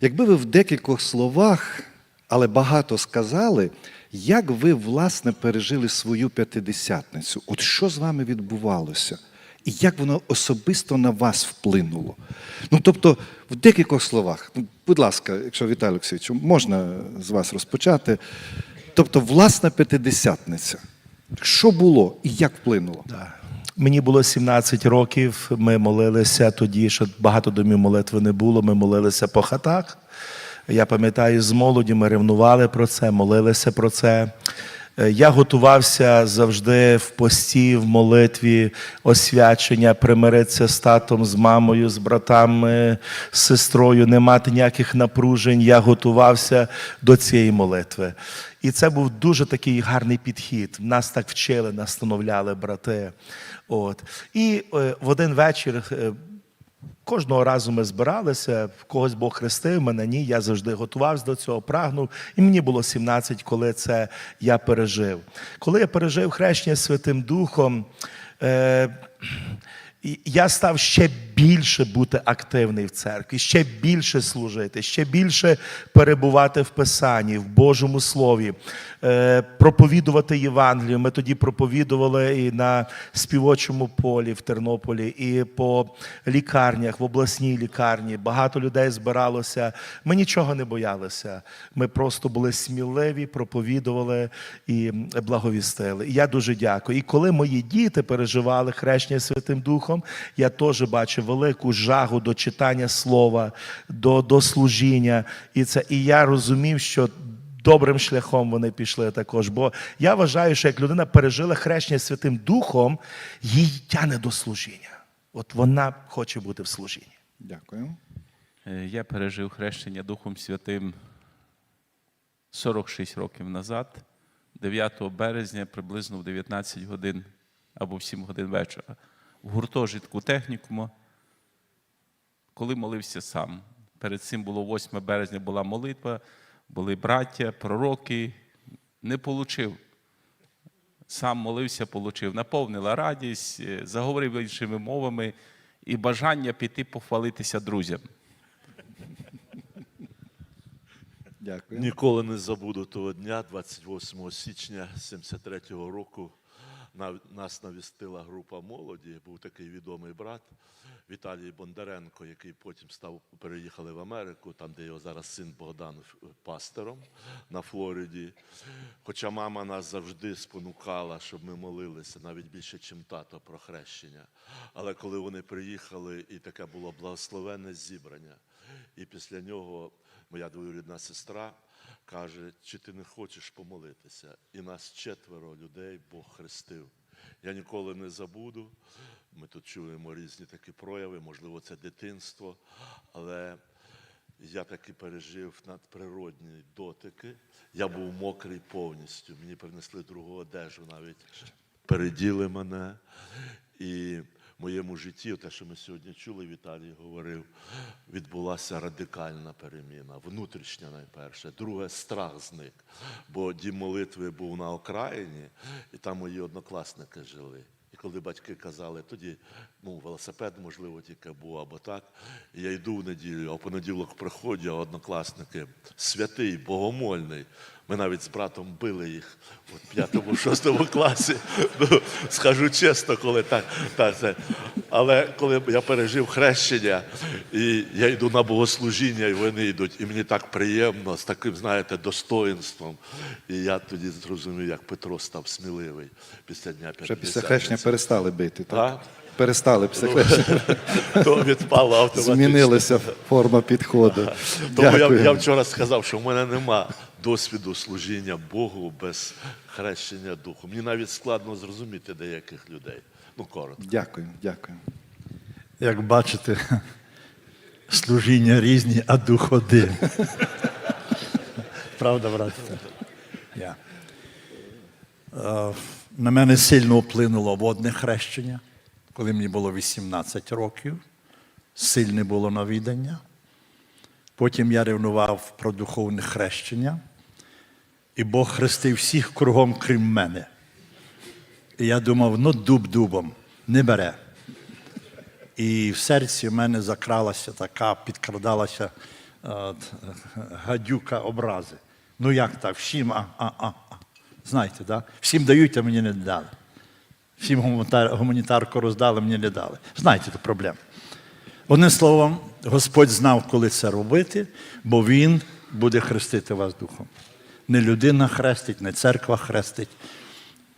Якби ви в декількох словах, але багато сказали, як ви, власне, пережили свою п'ятидесятницю? От що з вами відбувалося? І як воно особисто на вас вплинуло? Ну, тобто, в декількох словах, ну, будь ласка, якщо Віталій Олексійович, можна з вас розпочати. Тобто, власна п'ятидесятниця. Що було і як вплинуло? Да. Мені було 17 років. Ми молилися тоді, що багато домів молитви не було. Ми молилися по хатах. Я пам'ятаю, з молоді ми ревнували про це, молилися про це. Е, Я готувався завжди в пості, в молитві, освячення, примиритися з татом, з мамою, з братами, з сестрою, не мати ніяких напружень. Я готувався до цієї молитви. І це був дуже такий гарний підхід. Нас так вчили, настановляли брати. От. І е, в один вечір. Кожного разу ми збиралися, в когось Бог хрестив, мене ні. Я завжди готувався до цього, прагнув. І мені було 17, коли це я пережив. Коли я пережив хрещення Святим Духом, е, я став ще більше бути активний в церкві, ще більше служити, ще більше перебувати в Писанні, в Божому Слові, е, проповідувати Євангелію. Ми тоді проповідували і на співочому полі в Тернополі, і по лікарнях, в обласній лікарні. Багато людей збиралося. Ми нічого не боялися. Ми просто були сміливі, проповідували і благовістили. І я дуже дякую. І коли мої діти переживали хрещення Святим Духом, я теж бачив велику жагу до читання слова, до, до служіння. І, це, і я розумів, що добрим шляхом вони пішли також. Бо я вважаю, що як людина пережила хрещення Святим Духом, їй тяне до служіння. От вона хоче бути в служінні. Дякую. Е, Я пережив хрещення Духом Святим 46 років назад, 9 березня, приблизно в 19 годин або в 7 годин вечора, в гуртожитку технікуму, коли молився сам. Перед цим було 8 березня, була молитва, були браття, пророки. Не получив. Сам молився, получив. Наповнила радість, е, заговорив іншими мовами і бажання піти похвалитися друзям. Дякую. Ніколи не забуду того дня, 28 січня 73-го року. На- Нас навістила група молоді. Був такий відомий брат Віталій Бондаренко, який потім став переїхали в Америку, там, де його зараз син Богдан пастором на Флориді. Хоча мама нас завжди спонукала, щоб ми молилися навіть більше, ніж тато про хрещення. Але коли вони приїхали, і таке було благословенне зібрання, і після нього моя двоюрідна сестра каже, чи ти не хочеш помолитися? І нас четверо людей Бог хрестив. Я ніколи не забуду. Ми тут чуємо різні такі прояви, можливо, це дитинство, але я таки пережив надприродні дотики. Я був мокрий повністю. Мені принесли другу одежу, навіть переділи мене. І моєму житті, те, що ми сьогодні чули, Віталій говорив, відбулася радикальна переміна, внутрішня найперше. Друге, страх зник. Бо дім молитви був на окраїні, і там мої однокласники жили. І коли батьки казали, тоді ну, велосипед, можливо, тільки був або так. І я йду в неділю, а в понеділок приходять, однокласники святий, богомольний. Ми навіть з братом били їх у п'ятому, шостому класі. Ну, скажу чесно, коли так, так це. Але коли я пережив хрещення, і я йду на богослужіння, і вони йдуть, і мені так приємно, з таким, знаєте, достоинством. І я тоді зрозумів, як Петро став сміливий після дня Вже після хрещення перестали бити, так? Так. Перестали після хрещення. То відпало автоматично. Змінилася форма підходу. Тому я, я вчора сказав, що в мене нема досвіду служіння Богу без хрещення духу. Мені навіть складно зрозуміти деяких людей. Ну, коротко. Дякую, дякую. Як бачите, служіння різні, а дух один. Правда, брате? Я. Е, На мене сильно вплинуло водне хрещення, коли мені було 18 років. Сильне було навідання. Потім я ревнував про духовне хрещення, і Бог хрестив всіх кругом, крім мене. І я думав, ну дуб дубом, не бере. І в серці в мене закралася така, підкрадалася от, гадюка образи. Ну як так? Всім, а, а, а. Знаєте, да? всім дають, а мені не дали. Всім гуманітарку роздали, мені не дали. Знаєте ту проблему. Одним словом, Господь знав, коли це робити, бо Він буде хрестити вас духом. Не людина хрестить, не церква хрестить.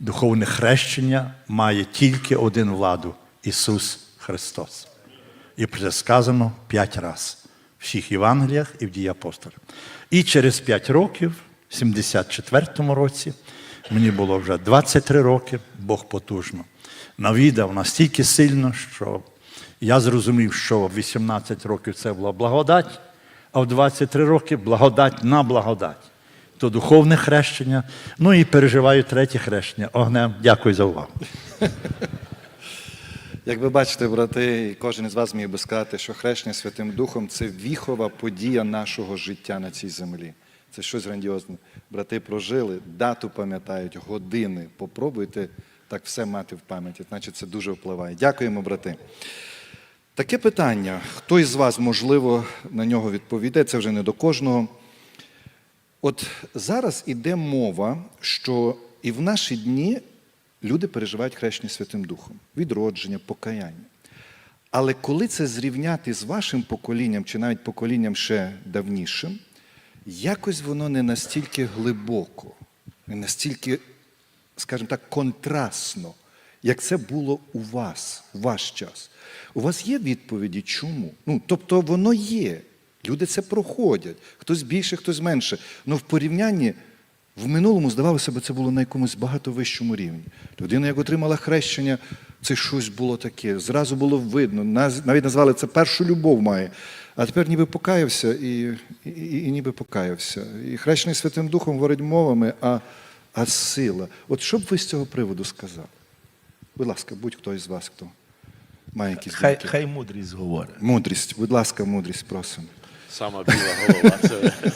Духовне хрещення має тільки один владу Ісус Христос. І це сказано п'ять разів в всіх Євангеліях і в дії апостолів. І через п'ять років, в 74-му році, мені було вже 23 роки, Бог потужно навідав настільки сильно, що я зрозумів, що в 18 років це була благодать, а в 23 роки благодать на благодать. То духовне хрещення. Ну і переживаю третє хрещення. Огнем. Дякую за увагу. Як ви бачите, брати, кожен із вас міг би сказати, що хрещення Святим Духом це віхова подія нашого життя на цій землі. Це щось грандіозне. Брати прожили, дату пам'ятають, години. Попробуйте так все мати в пам'яті. Значить, це дуже впливає. Дякуємо, брати. Таке питання. Хто із вас, можливо, на нього відповідає, це вже не до кожного. От зараз іде мова, що і в наші дні люди переживають хрещення Святим Духом, відродження, покаяння. Але коли це зрівняти з вашим поколінням, чи навіть поколінням ще давнішим, якось воно не настільки глибоко, не настільки, скажімо так, контрастно, як це було у вас, у ваш час. У вас є відповіді, чому? Ну, тобто воно є. Люди це проходять. Хтось більше, хтось менше. Але в порівнянні в минулому, здавалося б, це було на якомусь багато вищому рівні. Людина, як отримала хрещення, це щось було таке. Зразу було видно. Навіть назвали це першу любов має. А тепер ніби покаявся і, і, і, і ніби покаявся. І хрещений Святим Духом говорить мовами, а, а сила. От що б ви з цього приводу сказали? Будь ласка, будь-хто із вас, хто має якісь Хай, думки. хай мудрість говорить. Мудрість, будь ласка, мудрість просимо. Сама біла голова. Це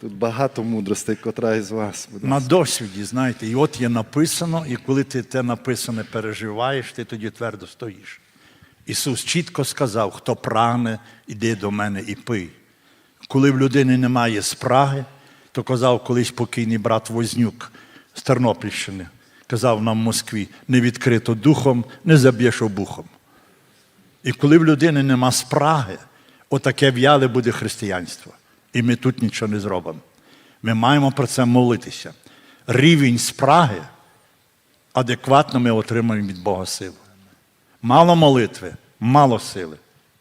Тут багато мудростей, котра із вас. Будь На досвіді, знаєте, і от є написано, і коли ти те написане переживаєш, ти тоді твердо стоїш. Ісус чітко сказав, хто прагне, іди до мене і пий. Коли в людини немає спраги, то казав колись покійний брат Вознюк з Тернопільщини, казав нам в Москві, не відкрито духом, не заб'єш обухом. І коли в людини нема спраги, отаке в'яле буде християнство. І ми тут нічого не зробимо. Ми маємо про це молитися. Рівень спраги адекватно ми отримаємо від Бога силу. Мало молитви, мало сили.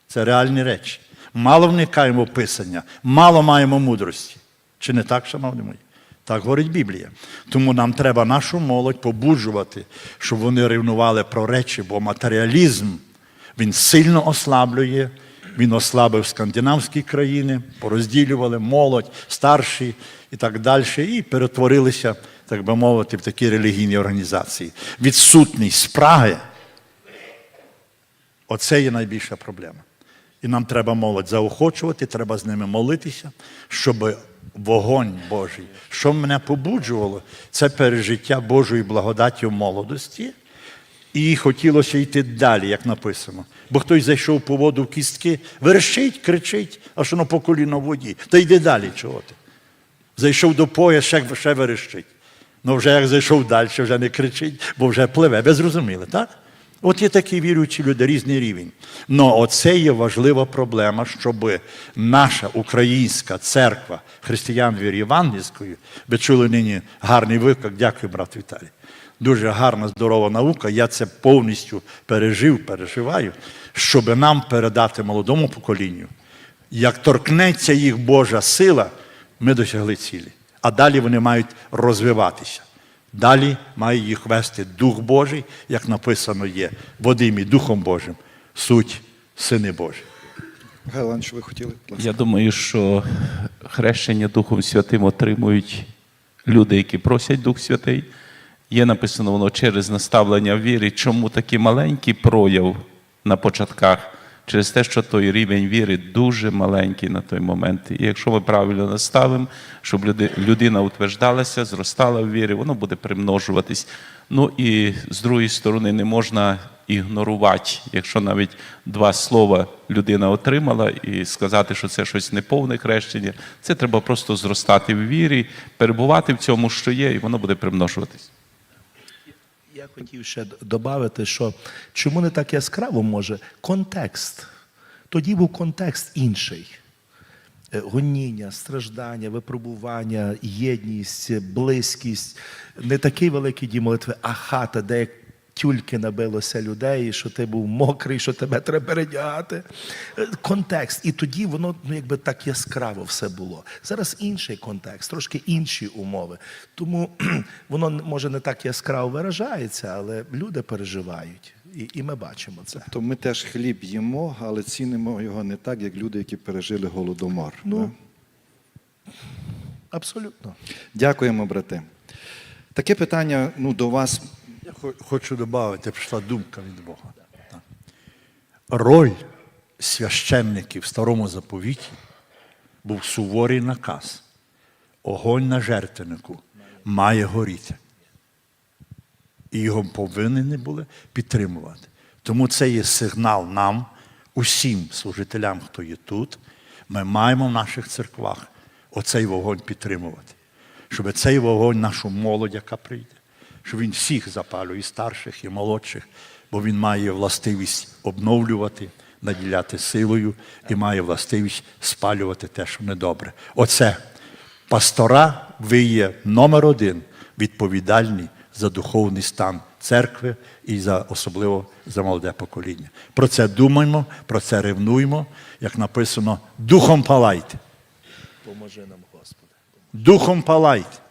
Це реальні речі. Мало вникаємо в Писання, мало маємо мудрості. Чи не так, шановні мої? Так говорить Біблія. Тому нам треба нашу молодь побуджувати, щоб вони ревнували про речі, бо матеріалізм він сильно ослаблює. Він ослабив скандинавські країни, порозділювали молодь, старші і так далі, і перетворилися, так би мовити, в такі релігійні організації. Відсутність спраги Оце є найбільша проблема. І нам треба молодь заохочувати, треба з ними молитися, щоб вогонь Божий, що мене побуджувало, це пережиття Божої благодаті в молодості. І хотілося йти далі, як написано. Бо хтось зайшов по воду в кістки, верещить, кричить, а що на по коліно в воді. Та йди далі, чого ти? Зайшов до поя, ще, ще верещить. Ну вже як зайшов далі, вже не кричить, бо вже пливе. Ви зрозуміли, так? От є такі віруючі люди, різний рівень. Но оце є важлива проблема, щоб наша українська церква християн вірі євангельської, ви чули нині гарний виклик, дякую, брат Віталій. Дуже гарна, здорова наука. Я це повністю пережив, переживаю, щоб нам передати молодому поколінню. Як торкнеться їх Божа сила, ми досягли цілі. А далі вони мають розвиватися. Далі має їх вести Дух Божий, як написано є, Вадимі Духом Божим, суть Сини Божі. Галан, що ви хотіли? Будь ласка. Я думаю, що хрещення Духом Святим отримують люди, які просять Дух Святий. Є написано воно через наставлення в вірі. Чому такий маленький прояв на початках? Через те, що той рівень віри дуже маленький на той момент. І якщо ми правильно наставимо, щоб людина утверждалася, зростала в вірі, воно буде примножуватись. Ну і з другої сторони, не можна ігнорувати, якщо навіть два слова людина отримала, і сказати, що це щось неповне хрещення, це треба просто зростати в вірі, перебувати в цьому, що є, і воно буде примножуватись. Я хотів ще додати, що чому не так яскраво може контекст. Тоді був контекст інший. Е, Гоніння, страждання, випробування, єдність, близькість, не такий великий дім молитви, а хата, де тюльки набилося людей, що ти був мокрий, що тебе треба передягати. Е, Контекст. І тоді воно ну, якби так яскраво все було. Зараз інший контекст, трошки інші умови. Тому воно може не так яскраво виражається, але люди переживають. І, і ми бачимо це. То ми теж хліб їмо, але цінимо його не так, як люди, які пережили голодомор. Ну, да? Абсолютно. Дякуємо, брати. Таке питання ну, до вас. Хочу додати, прийшла думка від Бога. Роль священників в старому заповіті був суворий наказ. Огонь на жертвеннику має горіти. І його повинні були підтримувати. Тому це є сигнал нам, усім служителям, хто є тут. Ми маємо в наших церквах оцей вогонь підтримувати. Щоб цей вогонь нашу молодь, яка прийде, щоб він всіх запалює, і старших, і молодших, бо він має властивість обновлювати, наділяти силою і має властивість спалювати те, що недобре. Оце пастора, ви є номер один відповідальні за духовний стан церкви і за особливо за молоде покоління. Про це думаємо, про це ревнуємо, як написано, духом палайте. Поможи нам, Господи. Духом палайте.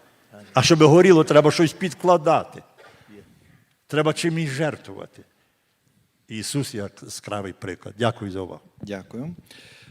А щоб горіло, треба щось підкладати. Треба чимось жертвувати. Ісус яскравий приклад. Дякую за увагу. Дякую.